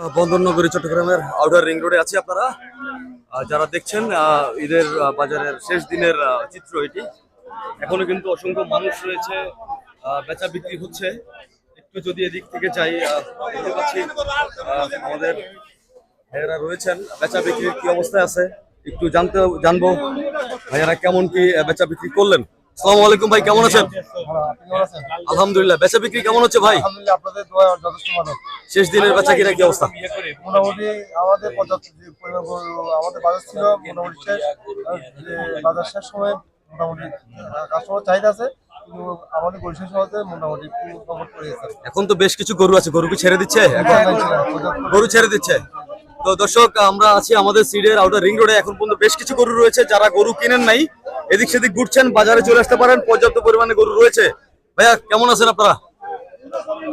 বন্দরনগরী, চট্টগ্রামের outer ring রোডে আছি আপনারা। যারা দেখছেন ঈদের বাজারের শেষ দিনের চিত্র এটি। এখনও কিন্তু অসংখ্য মানুষ রয়েছে বেচা বিক্রি হচ্ছে। একটু যদি এদিক থেকে যাই আমাদের ভাইয়েরা রয়েছেন, বেচা বিক্রির কি অবস্থায় আছে, একটু জানতে, জানব। ভাইয়েরা কেমন কি বেচা বিক্রি করলেন? আসসালামু আলাইকুম ভাই কেমন আছেন? আলহামদুলিল্লাহ বেচা বিক্রি কেমন হচ্ছে ভাই? শেষ দিনের বেচা কিনা কি অবস্থা? মোটামুটি আমাদের পর্যাপ্ত যে পরিমাণ গরু আমাদের বাজার ছিল মোটামুটি শেষ। আর যে বাজার শেষ সময় মোটামুটি কাস্টমার চাহিদা আছে আমাদের মোটামুটি এখন তো বেশ কিছু গরু আছে গরু কি ছেড়ে দিচ্ছে? গরু ছেড়ে দিচ্ছে। তো দর্শক আমরা আছি আমাদের সিডের আউটার রিং রোডে। এখন পর্যন্ত বেশ কিছু গরু রয়েছে যারা গরু কিনেন নাই। এদিক সেদিক ঘুরছেন, বাজারে চলে আসতে পারেন, পর্যাপ্ত পরিমাণে গরু রয়েছে। ভাইয়া, কেমন আছেন আপনারা?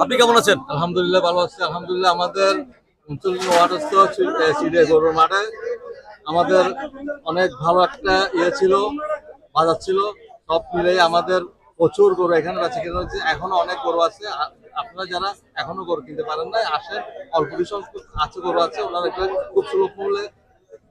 আপনি কেমন আছেন? আলহামদুলিল্লাহ ভালো আছি। আলহামদুলিল্লাহ আমাদের গরুর মাঠে। আমাদের অনেক ভালো একটা ইয়ে ছিল, বাজার ছিল। সব মিলেই আমাদের প্রচুর গরু এখানে বেঁচে কিনে হচ্ছে এখনও অনেক গরু আছে। আপনারা যারা এখনও গরু কিনতে পারেন না আসেন। অল্প কিছু আছে গরু আছে, ওনারা খুব সুলভ মূল্যে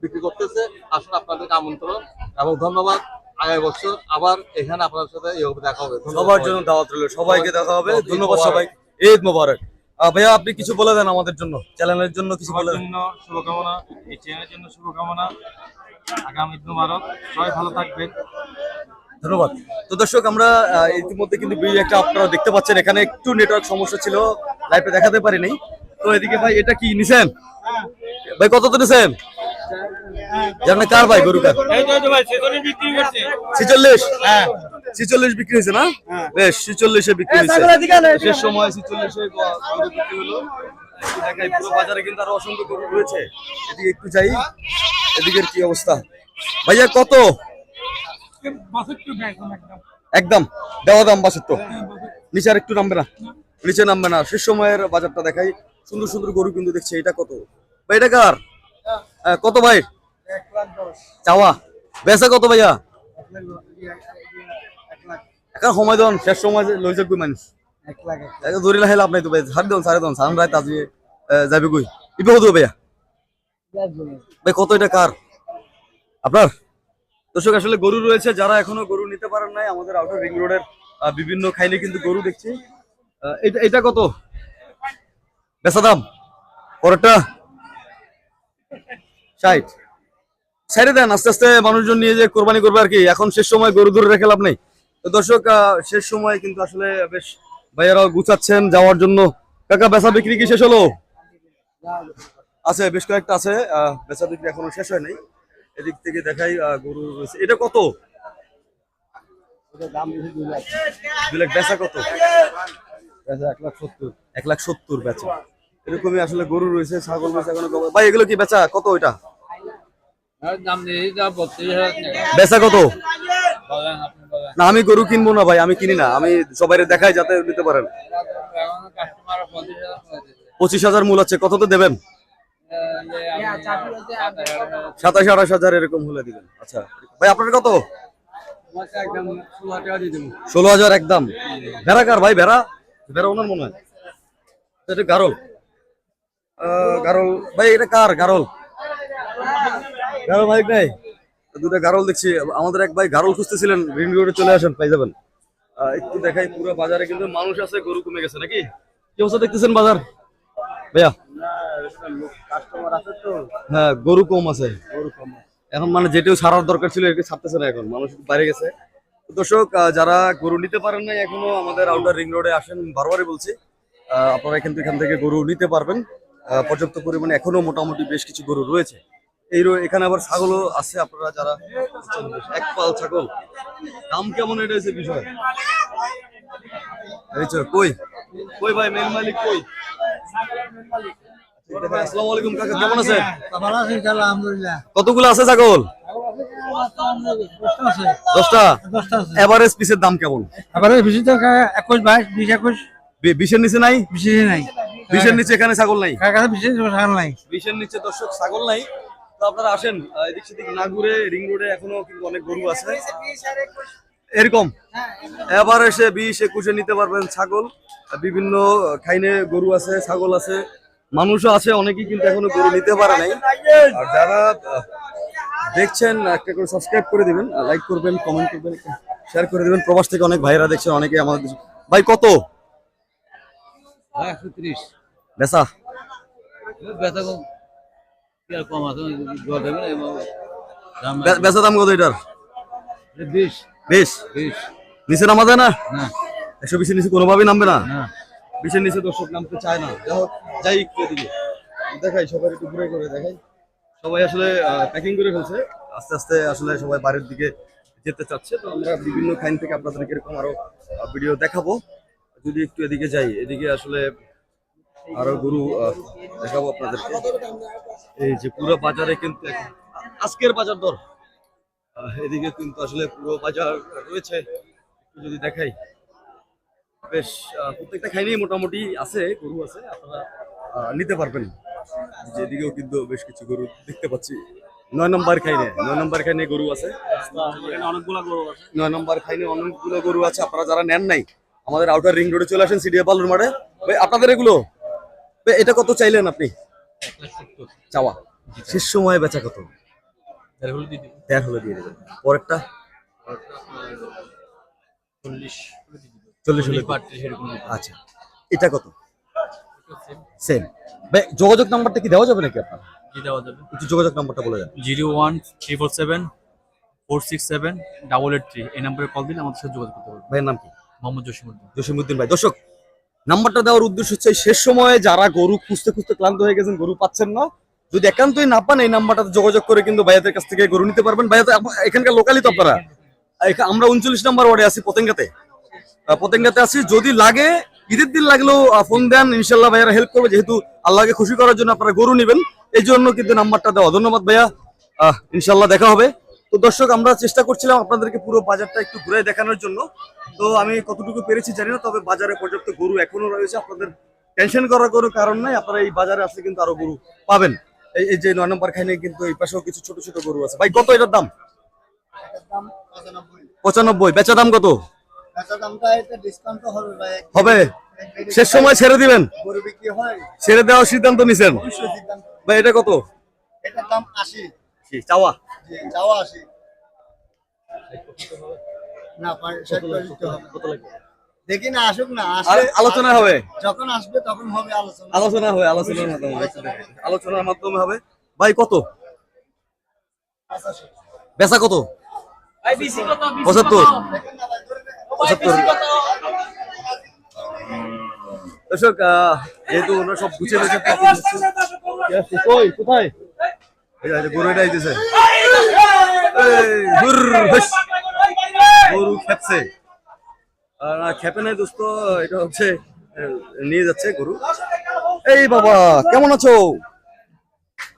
বিক্রি করতেছে। আসলে আপনাদেরকে আমন্ত্রণ এবং ধন্যবাদ। আগামী বছর আবার এখানে আপনার সাথে দেখা হবে। ধন্যবাদ সবার জন্য দাওয়াত রইল। সবাইকে দেখা হবে। ধন্যবাদ। সবাই। ঈদ মোবারক। ভাইয়া আপনি কিছু বলে দেন আমাদের জন্য চ্যানেলের জন্য কিছু বলে জন্য শুভকামনা এই চ্যানেলের জন্য শুভকামনা। আগামী ঈদ মুবারক। সবাই ভালো থাকবেন। ধন্যবাদ। তো দর্শক আমরা ইতিমধ্যে কিন্তু বিল একটা আপনারা দেখতে পাচ্ছেন। এখানে একটু নেটওয়ার্ক সমস্যা ছিল লাইভে দেখাতে পারিনি। তো এদিকে ভাই এটা কি নিছেন ভাই কত তো নিছেন জানেন কার ভাই গরু কার? এই তো ভাই সেজন্য বিক্রি করছে। ছিচল্লিশ? ছিচল্লিশ বিক্রি হয়েছে না? বেশ ছিচল্লিশে বিক্রি হয়েছে। শেষ সময় ছিচল্লিশে বিক্রি হলো। পুরো বাজারে কিন্তু আরও অসংখ্য গরু রয়েছে। এদিকে একটু যাই। এদিকের কি অবস্থা? ভাইয়া কত? একদম। দেওয়া দাম বাসত্তর নিচে আর একটু নামবে না। নিচে নামবে না। শেষ সময়ের বাজারটা দেখাই। সুন্দর সুন্দর গরু কিন্তু দেখছে। এটা কত? ভাই এটা কার? হ্যাঁ, কত ভাই? চাওয়া? বেচা কত ভাইয়া? এখন সময় দেন শেষ সময় লৈ মানুষ? লাহে লাভ নাই তো ভাই ছাড় দেন ছাড়ে দেন সান রাত আজি যাবে কই? ইবে কত ভাইয়া? ভাই কত এটা কার? আপনার? দর্শক আসলে গরু রয়েছে যারা এখনও গরু নিতে পারেন নাই আমাদের আউটার রিং রোডের বিভিন্ন খাইলে কিন্তু গরু দেখছি। এটা এটা কত? বেচা দাম? পরেরটা? ষাট। ছেড়ে দেন আস্তে আস্তে মানুষজন নিয়ে যে কোরবানি করবে আর কি। এখন শেষ সময় গরু ধরে রেখে লাভ নেই। তো দর্শক শেষ সময় কিন্তু আসলে বেশ ভাইয়ারাও গুছাচ্ছেন যাওয়ার জন্য। কাকা বেচা বিক্রি কি শেষ হলো? আছে বেশ কয়েকটা আছে। বেচা বিক্রি এখনও শেষ হয় নাই। এদিক থেকে দেখাই গরু রয়েছে। এটা কত? দুই লাখ। বেচা কত? এক লাখ সত্তর। এক লাখ সত্তর বেচা। এরকমই আসলে গরু রয়েছে ছাগল রয়েছে এখনও ভাই এগুলো কি বেচা? কত ওইটা দাম দিয়ে যা বত্রিশ হাজার টাকা বেচা কত? না আমি গরু কিনবো না ভাই আমি কিনি না। আমি সবাই দেখাই যাতে নিতে পারেন। পঁচিশ হাজার মূল আছে কত তো দেবেন? সাতাশ আঠাশ হাজার এরকম হলে দিবেন। আচ্ছা ভাই আপনার কত? ষোলো হাজার একদম। ভেড়া কার ভাই ভেড়া? ভেড়া ওনার মনে হয়। গারল। গারল। ভাই এটা কার গারল? গারল ভাই নাই? দুটো গারল দেখছি। আমাদের এক ভাই গারল খুঁজতেছিলেন রিং রোডে চলে আসেন, পাই যাবেন। একটু দেখাই পুরো বাজারে, কিন্তু মানুষ আছে, গরু কমে গেছে নাকি? কি অবস্থা দেখতেছেন বাজার? ভাইয়া? হ্যাঁ গরু কম আছে। এখন মানে যেটাও ছাড়ার দরকার ছিল এটি ছাড়তেছে না এখন, মানুষ বাইরে গেছে। দর্শক যারা গরু নিতে পারেন না এখনও আমাদের আউটার রিং রোডে আসেন, বারবারই বলছি। আপনারা কিন্তু এখান থেকে গরু নিতে পারবেন। পর্যাপ্ত পরিমাণে এখনও মোটামুটি বেশ কিছু গরু রয়েছে। এই এখানে আবার ছাগলও আছে আপনারা যারা এক পাল ছাগল। দাম কেমন এটা হচ্ছে বিষয়? এই কই? কই ভাই মেন মালিক কই? আসসালামু আলাইকুম কাকা কেমন আছেন? ভালো আছি আলহামদুলিল্লাহ। কতগুলো আছে ছাগল? দশটা এভারেজ পিসের দাম কেমন? ভিজিটার একুশ বাইশ বিশ একুশ। বিশের নিচে নাই? নাই। বিশের নিচে এখানে ছাগল নাই? সার নাই। বিশের নিচে দর্শক ছাগল নাই। তো আপনারা আসেন এদিক সেদিক না ঘুরে রিং রোডে এখনও কিন্তু অনেক গরু আছে। এরকম? এবার এসে বিশ একুশে নিতে পারবেন ছাগল। বিভিন্ন খাইনে গরু আছে ছাগল আছে মানুষও আছে অনেকেই কিন্তু এখনও গরু নিতে পারে নাই। আর যারা দেখছেন একটা করে সাবস্ক্রাইব করে দিবেন লাইক করবেন কমেন্ট করবেন শেয়ার করে দিবেন। প্রবাস থেকে অনেক ভাইরা দেখছেন অনেকে আমাদের ভাই কত? একশো ত্রিশ। বেসা ব্যথা কম আছে জল দেবে না এবং বেচা দাম কত এটার? বিশ। বেশ? বিশ। নিচে নামা যায় না? একশো বিশের নিচে কোনোভাবেই নামবে না? বিশের নিচে দর্শক নামতে চায় না। যাই হোক, যাই একটু এদিকে দেখাই সবাই একটু ঘুরে ঘুরে দেখাই। সবাই আসলে প্যাকিং করে ফেলছে। আস্তে আস্তে আসলে সবাই বাড়ির দিকে যেতে চাচ্ছে। তো আমরা বিভিন্ন খাইন থেকে আপনাদেরকে এরকম আরও ভিডিও দেখাবো। যদি একটু এদিকে যাই এদিকে আসলে আরও গরু দেখাবো আপনাদেরকে। এই যে পুরো বাজারে কিন্তু আজকের বাজার দর। এদিকে কিন্তু আসলে পুরো বাজার রয়েছে। যদি দেখাই। বেশ প্রত্যেকটা খাইনি মোটামুটি আছে গরু আছে আপনারা নিতে পারবেন। যেদিকেও কিন্তু বেশ কিছু গরু দেখতে পাচ্ছি। নয় নম্বর খাইনে নয় নম্বর খাইনে গরু আছে। অনেকগুলো গরু আছে। নয় নম্বর খাইনে অনেকগুলো গরু আছে আপনারা যারা নেন নাই আমাদের আউটার রিং রোডে চলে আসেন সিডিএ পালুর মাঠে ভাই আপনাদের এগুলো? এটা কত চাইলেন আপনি? চাওয়া। শেষ সময়ে বেচা কত? দেড় হলে দিয়ে দেবেন। পরেরটা? চল্লিশ হলে আচ্ছা। এটা কত? সেম ভাই যোগাযোগ নাম্বারটা কি দেওয়া যাবে নাকি আপনার? একটু যোগাযোগ নাম্বারটা বলে যান zero one three four seven four six seven double eight three. এই নাম্বারে কল দিলে আমাদের সাথে যোগাযোগ করতে পারবেন। ভাইয়ের নাম কি? মোহাম্মদ জসিমুদ্দিন জসিমুদ্দিন ভাই। দর্শক নাম্বারটা দেওয়ার উদ্দেশ্য হচ্ছে শেষ সময়ে যারা গরু খুঁজতে খুঁজতে ক্লান্ত হয়ে গেছেন, গরু পাচ্ছেন না, যদি একান্তই না পান, এই নাম্বারটাতে যোগাযোগ করে কিন্তু ভাইয়াদের কাছ থেকে গরু নিতে পারবেন। ভাইয়া এখানকার লোকালই তো আপনারা? আমরা উনচল্লিশ নাম্বার ওয়ার্ডে আছি, পতেঙ্গাতে। পতেঙ্গাতে আছি। যদি লাগে, ঈদের দিন লাগলেও ফোন দেন ইনশাল্লাহ ভাইয়ারা হেল্প করবে। যেহেতু আল্লাহকে খুশি করার জন্য আপনারা গরু নেবেন, এই জন্য কিন্তু নাম্বারটা দেওয়া। ধন্যবাদ ভাইয়া। ইনশাল্লাহ দেখা হবে। তো দর্শক আমরা চেষ্টা করছিলাম আপনাদেরকে পুরো বাজারটা একটু ঘুরে দেখানোর জন্য। তো আমি কতটুকু পেরেছি জানি না তবে বাজারে পর্যাপ্ত গরু এখনও রয়েছে। আপনাদের টেনশন করার কোনো কারণ নাই। আপনারা এই বাজারে আসলে কিন্তু আরও গরু পাবেন। এই এই যে নয় নম্বর খাইনে কিন্তু এই পাশেও কিছু ছোট ছোট গরু আছে। ভাই কত এটার দাম? পঁচানব্বই। বেচা দাম কত? হবে। ভাই হবে শেষ সময় ছেড়ে দিবেন। হয় ছেড়ে দেওয়ার সিদ্ধান্ত নিছেন। ভাই এটা কত? চাওয়া। যাওয়া আশি না পার- ষাট করে দিতে হবে। কত লাগবে দেখি না আসুক না আলোচনা হবে যখন আসবে তখন হবে আলোচনা আলোচনা হবে আলোচনার মাধ্যমে আলোচনার মাধ্যমে হবে ভাই কত বেচা কত পঁচাত্তর পঁচাত্তর দর্শক আহ, যেহেতু ওনারা সব গুছিয়ে রয়েছে কোথায় এই যে, এই গরু এটা আইতেছে। গরু খেপছে। আর না, খেপে নাই দোস্ত এটা হচ্ছে নিয়ে যাচ্ছে গরু। এই বাবা কেমন আছো?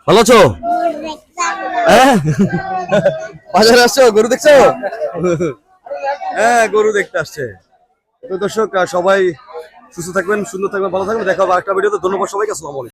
ভালো আছো? হ্যাঁ? বাজারে আসছো? গরু দেখছ? হ্যাঁ গরু দেখতে আসছে। তো দর্শক সবাই সুস্থ থাকবেন সুন্দর থাকবেন ভালো থাকবেন। দেখা হবে একটা ভিডিওতে। ধন্যবাদ সবাইকে আসসালামু আলাইকুম।